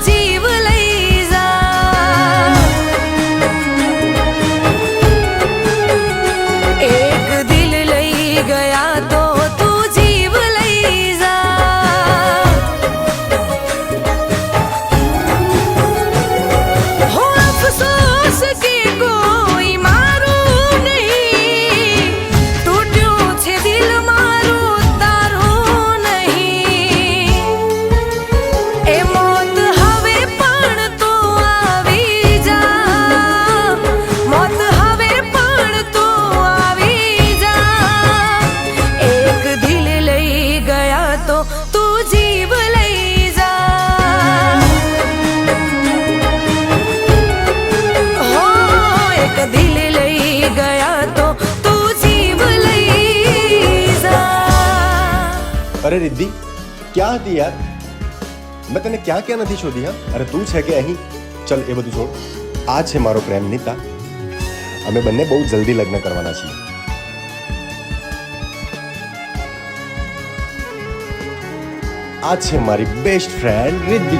寂寞。અરે રિદ્ધિ ક્યાં હતી યાર મેં તને ક્યાં ક્યાં નથી શોધી હા અરે તું છે કે અહીં ચલ એ બધું છોડ આ છે મારો પ્રેમ નીતા અમે બંને બહુ જલ્દી લગ્ન કરવાના છીએ આ છે મારી બેસ્ટ ફ્રેન્ડ રિદ્ધિ